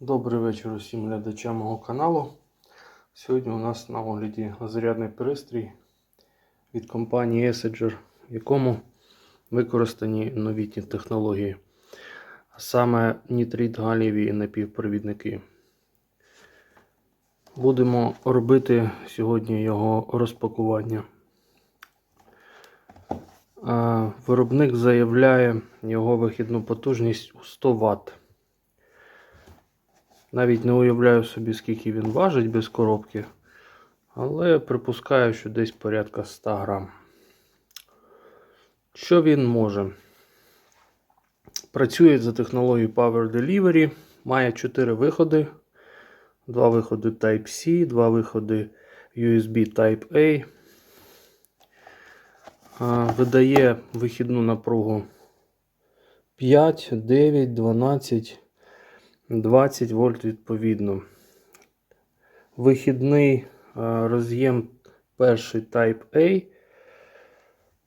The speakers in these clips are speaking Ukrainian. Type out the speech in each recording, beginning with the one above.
Добрий вечір усім глядачам мого каналу. Сьогодні у нас на огляді зарядний пристрій від компанії Essager, в якому використані новітні технології, а саме нітрит галієві напівпровідники. Будемо робити сьогодні його розпакування. Виробник заявляє його вихідну потужність у 100 Вт. Навіть не уявляю собі, скільки він важить без коробки, але припускаю, що десь порядка 100 грам. Що він може? Працює за технологією Power Delivery, має 4 виходи. Два виходи Type-C, два виходи USB Type-A. Видає вихідну напругу 5, 9, 12. 20 вольт відповідно. Вихідний е, роз'єм перший Type A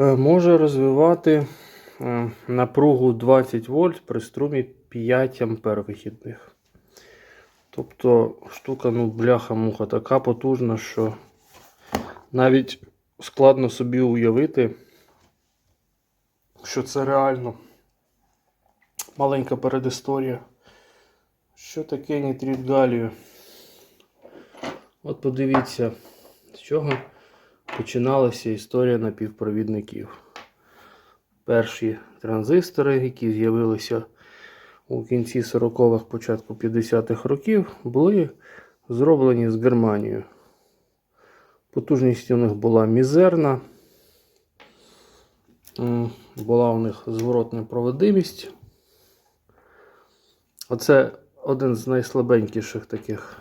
е, може розвивати е, напругу 20 вольт при струмі 5 ампер вихідних. Тобто штука, ну, бляха-муха, така потужна, що навіть складно собі уявити, що це реально маленька передісторія. Що таке нітрит галію? От подивіться, з чого починалася історія напівпровідників. Перші транзистори, які з'явилися у кінці 40-х, початку 50-х років, були зроблені з Германією. Потужність у них була мізерна, була у них зворотна проводимість. Оце один з найслабенькіших таких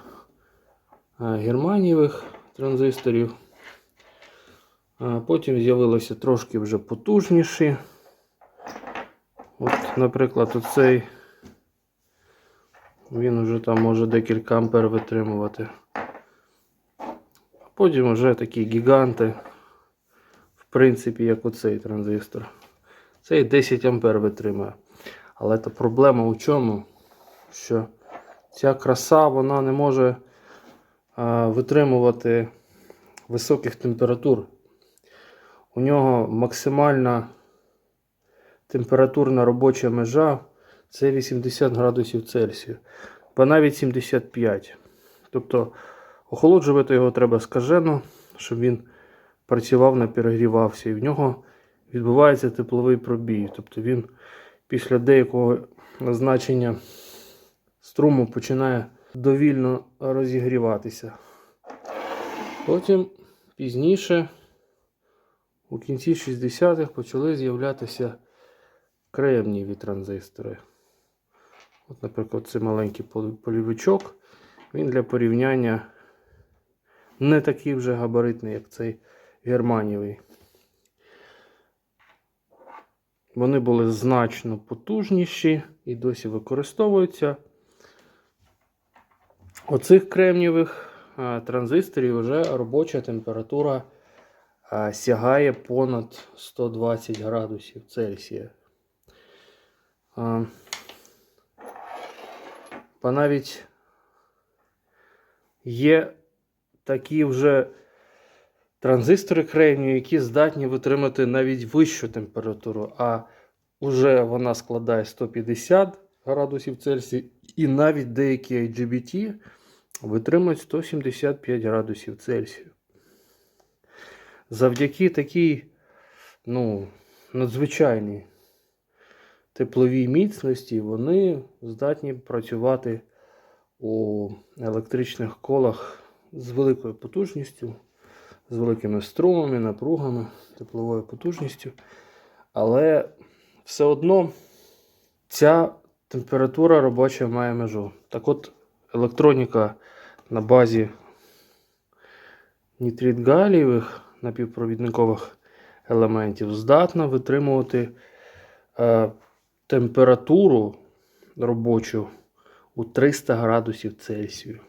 германієвих транзисторів. Потім з'явилися трошки вже потужніші. От, Наприклад, оцей він вже там може декілька ампер витримувати. Потім вже такі гіганти, в принципі, як оцей транзистор. Цей 10 ампер витримує. Але та проблема у чому? Що ця краса вона не може витримувати високих температур. У нього максимальна температурна робоча межа це 80 градусів Цельсію, бо навіть 75. Тобто охолоджувати його треба скажено, щоб він працював, не перегрівався. І в нього відбувається тепловий пробій. Тобто він після деякого значення струму починає довільно розігріватися. Потім пізніше, у кінці 60-х, почали з'являтися кремнієві транзистори. От, Наприклад, цей маленький полівичок, він для порівняння не такий вже габаритний, як цей германієвий. Вони були значно потужніші і досі використовуються. Оцих кремнієвих транзисторів вже робоча температура сягає понад 120 градусів Цельсія. Бо навіть є такі вже транзистори кремнію, які здатні витримати навіть вищу температуру, а вже вона складає 150 градусів Цельсія, і навіть деякі IGBT витримують 175 градусів Цельсію. Завдяки такій ну, надзвичайній тепловій міцності вони здатні працювати у електричних колах з великою потужністю, з великими струмами, напругами, тепловою потужністю. Але все одно ця температура робоча має межу. Так от електроніка на базі нітрит галієвих напівпровідникових елементів здатна витримувати е, температуру робочу у 300 градусів Цельсію.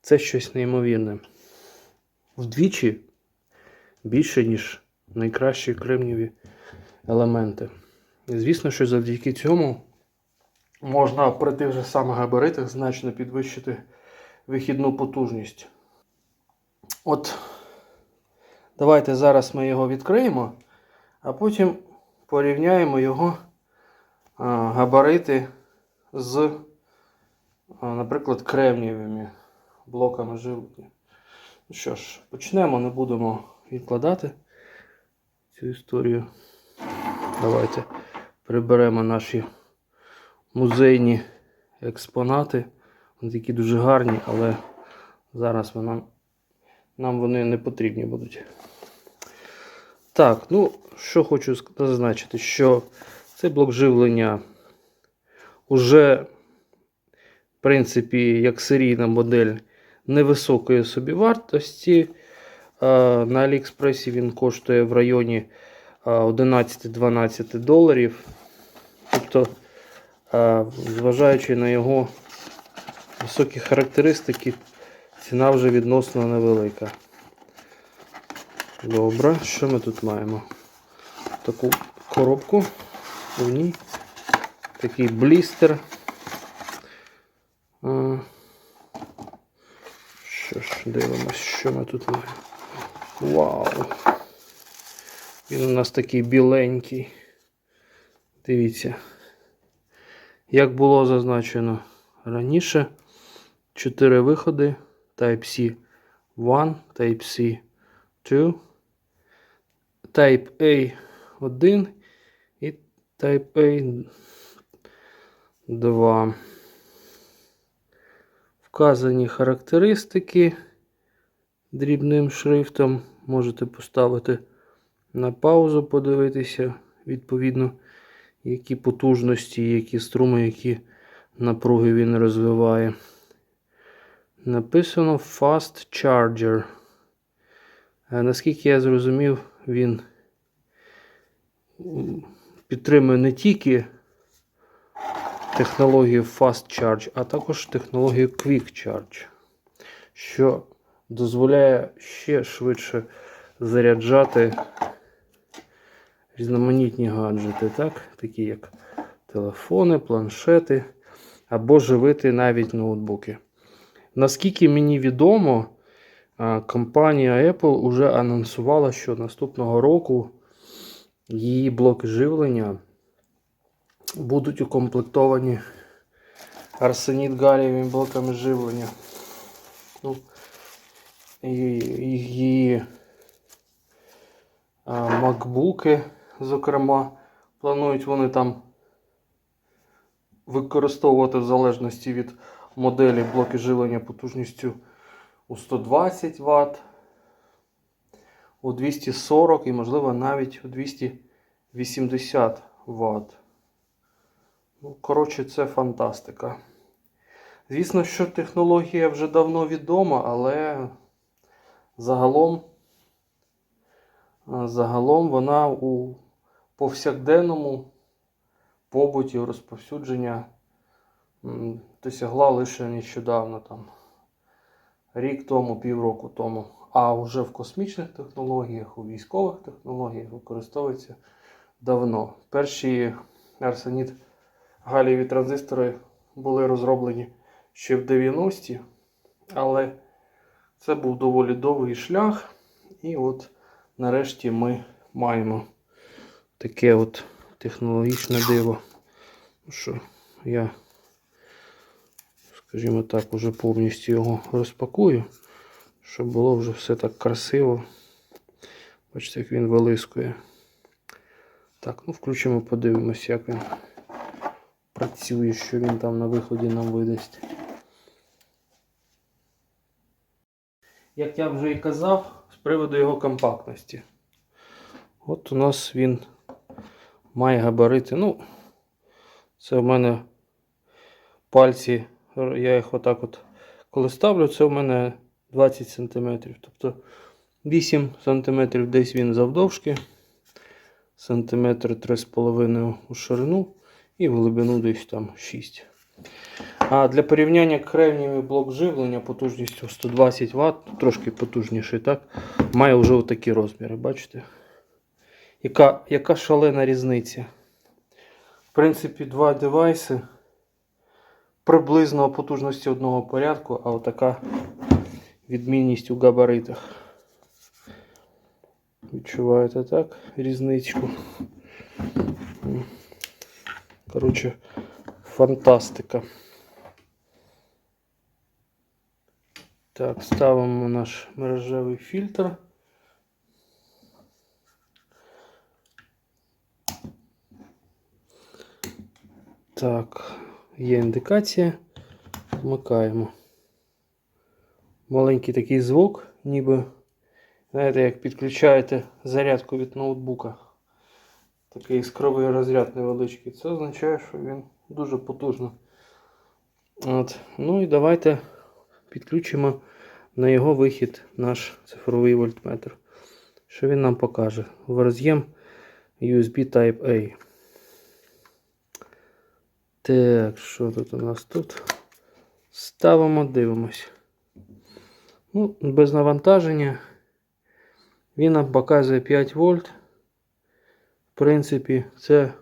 Це щось неймовірне. Вдвічі більше, ніж найкращі кремніві елементи. І звісно, що завдяки цьому можна при тих же самих габаритах значно підвищити вихідну потужність. От, давайте зараз ми його відкриємо, а потім порівняємо його габарити з, наприклад, кремнієвими блоками живлення. Ну що ж, почнемо, не будемо відкладати цю історію. Давайте приберемо наші музейні експонати. Вони такі дуже гарні, але зараз нам, нам вони не потрібні будуть. Так, ну, що хочу зазначити, що цей блок живлення уже, в принципі, як серійна модель невисокої собівартості. На Аліекспресі він коштує в районі е, 11-12 доларів. Тобто, зважаючи на його високі характеристики, ціна вже відносно невелика. Добре, що ми тут маємо? Таку коробку. В ній такий блістер. Що ж, дивимось, що ми тут маємо. Вау! Він у нас такий біленький. Дивіться. Як було зазначено раніше, 4 виходи Type-C 1, Type-C 2, Type-A 1 і Type-A 2. Вказані характеристики дрібним шрифтом. Можете поставити на паузу, подивитися, відповідно, які потужності, які струми, які напруги він розвиває. Написано Fast Charger. Е, Наскільки я зрозумів, він підтримує не тільки технологію Fast Charge, а також технологію Quick Charge, що дозволяє ще швидше заряджати різноманітні гаджети, так? такі як телефони, планшети або живити навіть ноутбуки. Наскільки мені відомо, компанія Apple вже анонсувала, що наступного року її блоки живлення будуть укомплектовані арсеніт галієвими блоками живлення. Ну, її макбуки, зокрема, планують вони там використовувати в залежності від моделі блоки живлення потужністю у 120 Вт, у 240 і, можливо, навіть у 280 Вт. Ну, коротше, це фантастика. Звісно, що технологія вже давно відома, але загалом, загалом вона у повсякденному побуті розповсюдження досягла лише нещодавно, там, рік тому, півроку тому. А вже в космічних технологіях, у військових технологіях використовується давно. Перші арсеніт галієві транзистори були розроблені ще в 90-ті, але це був доволі довгий шлях. І от нарешті ми маємо таке от технологічне диво. Ну Що я, скажімо так, уже повністю його розпакую, щоб було вже все так красиво. Бачите, як він вилискує. Так, ну включимо, подивимось, як він працює, що він там на виході нам видасть. Як я вже і казав, з приводу його компактності. От у нас він має габарити. Ну, це в мене пальці, я їх отак от коли ставлю, це в мене 20 см. Тобто 8 см десь він завдовжки, сантиметр 3,5 у ширину і в глибину десь там 6. А для порівняння кремнієвий блок живлення потужністю 120 Вт, трошки потужніший, так, має вже отакі розміри, бачите? Яка, яка шалена різниця? В принципі, два девайси приблизно потужності одного порядку, а отака відмінність у габаритах. Відчуваєте так різничку? Коротше, фантастика. Так, ставимо наш мережевий фільтр. Так, є індикація. Вмикаємо. Маленький такий звук, ніби, знаєте, як підключаєте зарядку від ноутбука. Такий іскровий розряд невеличкий. Це означає, що він дуже потужно. От. Ну і давайте підключимо на його вихід наш цифровий вольтметр. Що він нам покаже? В роз'єм USB Type-A. Так, що тут у нас тут? Ставимо, дивимось. Ну, без навантаження. Він нам показує 5 вольт. В принципі, це,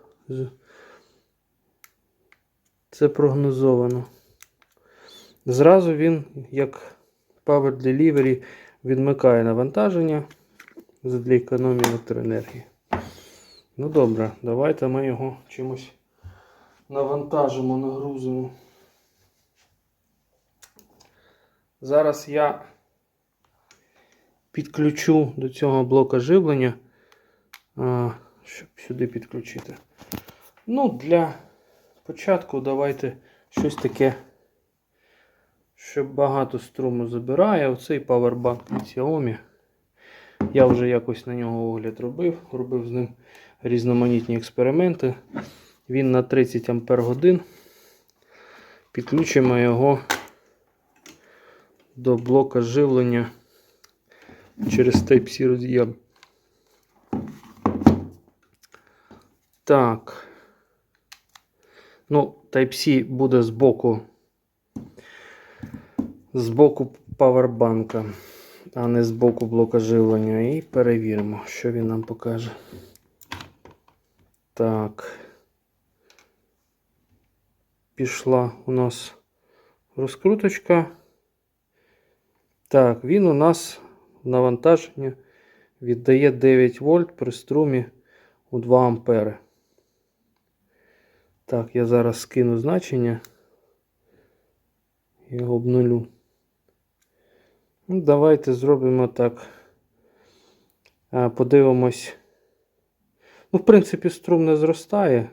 це прогнозовано. Зразу він, як Power Delivery, відмикає навантаження для економії електроенергії. Ну добре, давайте ми його чимось навантажимо, нагрузимо. Зараз я підключу до цього блока живлення, щоб сюди підключити. Ну, для початку давайте щось таке, що багато струму забирає. Оцей павербанк від Xiaomi. Я вже якось на нього огляд робив, робив з ним різноманітні експерименти. Він на 30 Ампер годин. Підключимо його до блока живлення через Type-C роз'єм. Так. Ну, Type-C буде з боку з боку павербанка, а не з боку блока живлення. І перевіримо, що він нам покаже. Так. Пішла у нас розкруточка. Так, він у нас навантаження віддає 9 вольт при струмі у 2 ампери. Так, я зараз скину значення. Його обнулю. Ну, давайте зробимо так. Подивимось. Ну, в принципі, струм не зростає.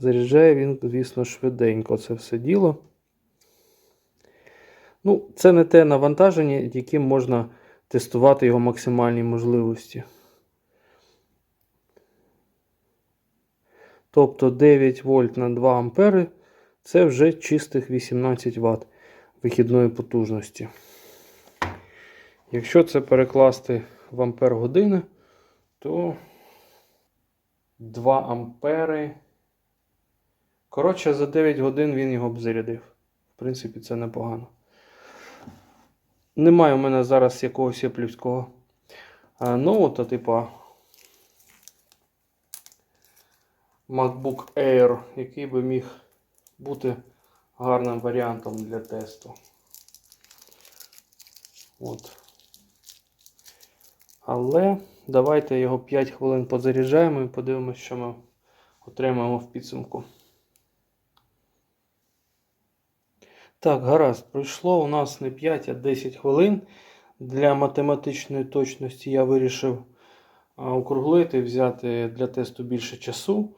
Заряджає він, звісно, швиденько це все діло. Ну, це не те навантаження, яким можна тестувати його максимальні можливості. Тобто 9 вольт на 2 ампери це вже чистих 18 Вт вихідної потужності. Якщо це перекласти в ампер години, то 2 ампери. Коротше, за 9 годин він його б зарядив. В принципі, це непогано. Немає у мене зараз якогось яплівського ноута, типу MacBook Air, який би міг бути гарним варіантом для тесту. От. Але давайте його 5 хвилин позаряджаємо і подивимося, що ми отримаємо в підсумку. Так, гаразд, пройшло у нас не 5, а 10 хвилин. Для математичної точності я вирішив округлити, взяти для тесту більше часу.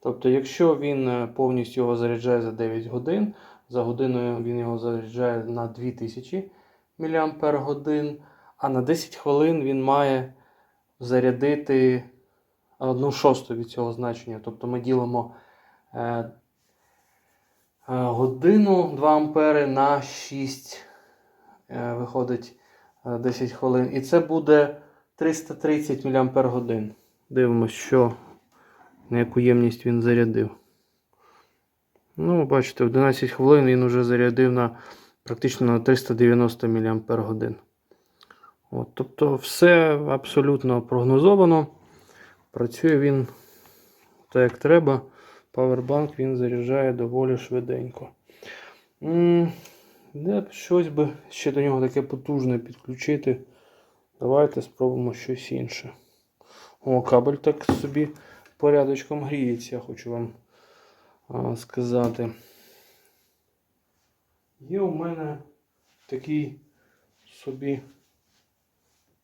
Тобто, якщо він е, повністю його заряджає за 9 годин, за годиною він його заряджає на 2000 мАч, а на 10 хвилин він має зарядити 1 шосту від цього значення. Тобто ми ділимо е, годину 2 ампери на 6, е, виходить е, 10 хвилин. І це буде 330 мАч. Дивимося, що на яку ємність він зарядив. Ну, бачите, в 11 хвилин він вже зарядив на практично на 390 мАч. От, тобто все абсолютно прогнозовано. Працює він так, як треба. Павербанк він заряджає доволі швиденько. Де б щось би ще до нього таке потужне підключити. Давайте спробуємо щось інше. О, кабель так собі порядочком гріється, я хочу вам а, сказати. Є у мене такий собі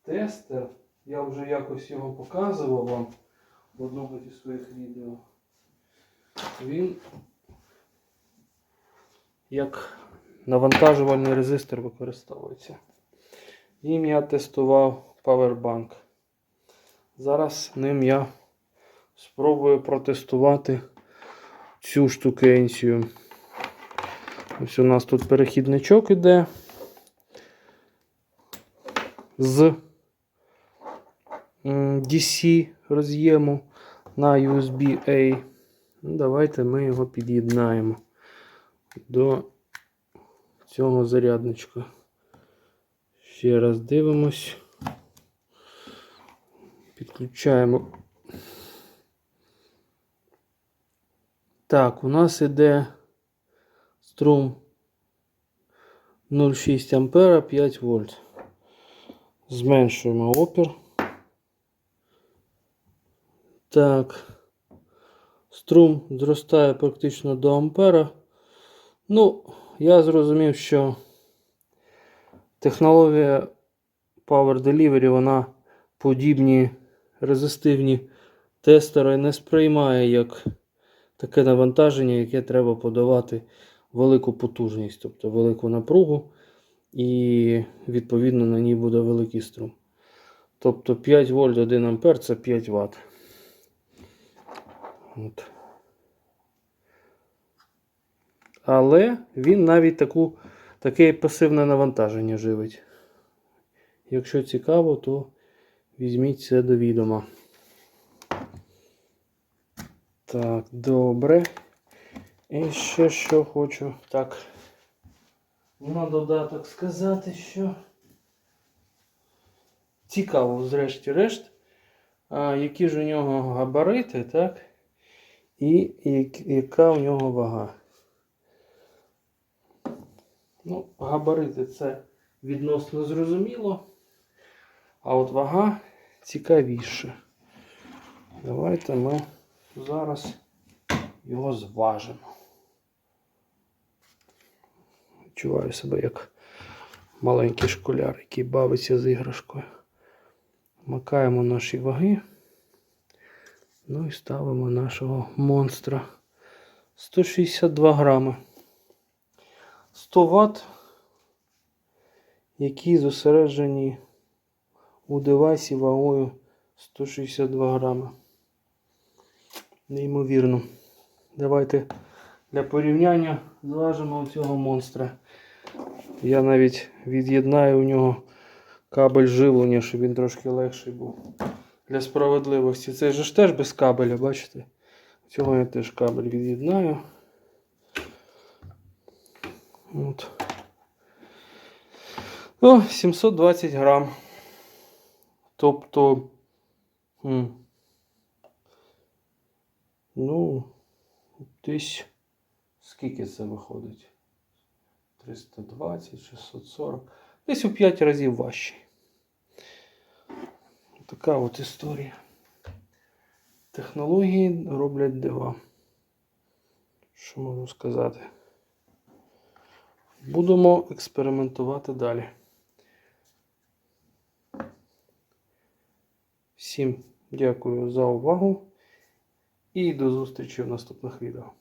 тестер. Я вже якось його показував вам в одному зі своїх відео. Він як навантажувальний резистор використовується. Їм я тестував Powerbank. Зараз ним я спробую протестувати цю штукенцію. Ось у нас тут перехідничок іде з DC роз'єму на USB-A. Ну, давайте ми його під'єднаємо до цього зарядничка. Ще раз дивимось. Підключаємо. Так, у нас іде струм 0,6 ампера 5 вольт. Зменшуємо опір. Так. Струм зростає практично до ампера. Ну, я зрозумів, що технологія Power Delivery, вона подібні резистивні тестери не сприймає як таке навантаження, яке треба подавати велику потужність, тобто велику напругу, і відповідно на ній буде великий струм. Тобто 5 вольт 1 ампер це 5 Вт. От. Але він навіть таку, таке пасивне навантаження живить. Якщо цікаво, то візьміть це до відома. Так, добре. І ще що хочу. Так. На додаток сказати, що цікаво, зрешті-решт, які ж у нього габарити, так? І яка у нього вага. Ну, габарити це відносно зрозуміло. А от вага цікавіше. Давайте ми зараз його зважимо. Відчуваю себе як маленький школяр, який бавиться з іграшкою. Макаємо наші ваги. Ну і ставимо нашого монстра. 162 грами. 100 Вт, які зосереджені у девайсі вагою 162 грами. Неймовірно. Давайте для порівняння зважимо цього монстра. Я навіть від'єднаю у нього кабель живлення, щоб він трошки легший був. Для справедливості. Це ж теж без кабеля, бачите? Цього я теж кабель від'єднаю. От. О, 720 грам. Тобто. Ну, десь скільки це виходить? 320, 640. Десь у 5 разів важчий. Така от історія. Технології роблять дива. Що можу сказати? Будемо експериментувати далі. Всім дякую за увагу і до зустрічі в наступних відео.